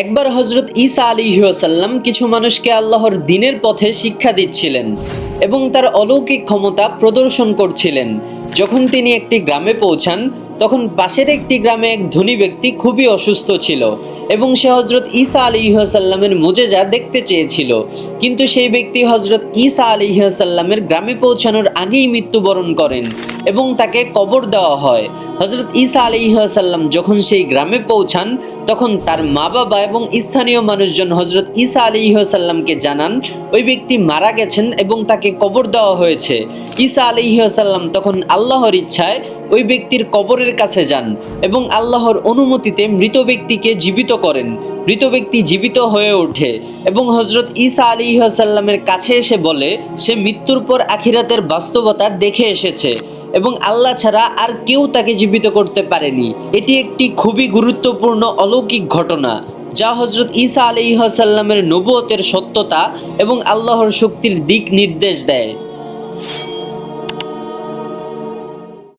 একবার হজরত ইসা আলী সাল্লাম কিছু মানুষকে আল্লাহর দিনের পথে শিক্ষা দিচ্ছিলেন এবং তার অলৌকিক ক্ষমতা প্রদর্শন করছিলেন। যখন তিনি একটি গ্রামে পৌঁছান, তখন পাশের একটি গ্রামে এক ধনী ব্যক্তি খুবই অসুস্থ ছিল এবং সে হজরত ঈসা আলী সাল্লামের মোজেজা দেখতে চেয়েছিল। কিন্তু সেই ব্যক্তি হজরত ঈসা আলী সাল্লামের গ্রামে পৌঁছানোর আগেই মৃত্যুবরণ করেন। এবং তাকে কবর দেওয়া হয়। হজরত ঈসা আলী সাল্লাম যখন সেই গ্রামে পৌঁছান, তখন তার মা বাবা এবং স্থানীয় মানুষজন হজরত ঈসা আলী সাল্লামকে জানান, ওই ব্যক্তি মারা গেছেন এবং তাকে কবর দেওয়া হয়েছে। ঈসা আলী সাল্লাম তখন আল্লাহর ইচ্ছায় ওই ব্যক্তির কবরের কাছে যান এবং আল্লাহর অনুমতিতে মৃত ব্যক্তিকে জীবিত করেন। মৃত ব্যক্তি জীবিত হয়ে ওঠে এবং হজরত ঈসা আলী সাল্লামের কাছে এসে বলে, সে মৃত্যুর পর আখিরাতের বাস্তবতা দেখে এসেছে। এবং আল্লাহ ছাড়া আর কেউ তাকে জীবিত করতে পারেনি। এটি একটি খুবই গুরুত্বপূর্ণ অলৌকিক ঘটনা, যা হজরত ঈসা আলিহাসাল্লামের সাল্লামের নবুয়তের সত্যতা এবং আল্লাহর শক্তির দিক নির্দেশ দেয়।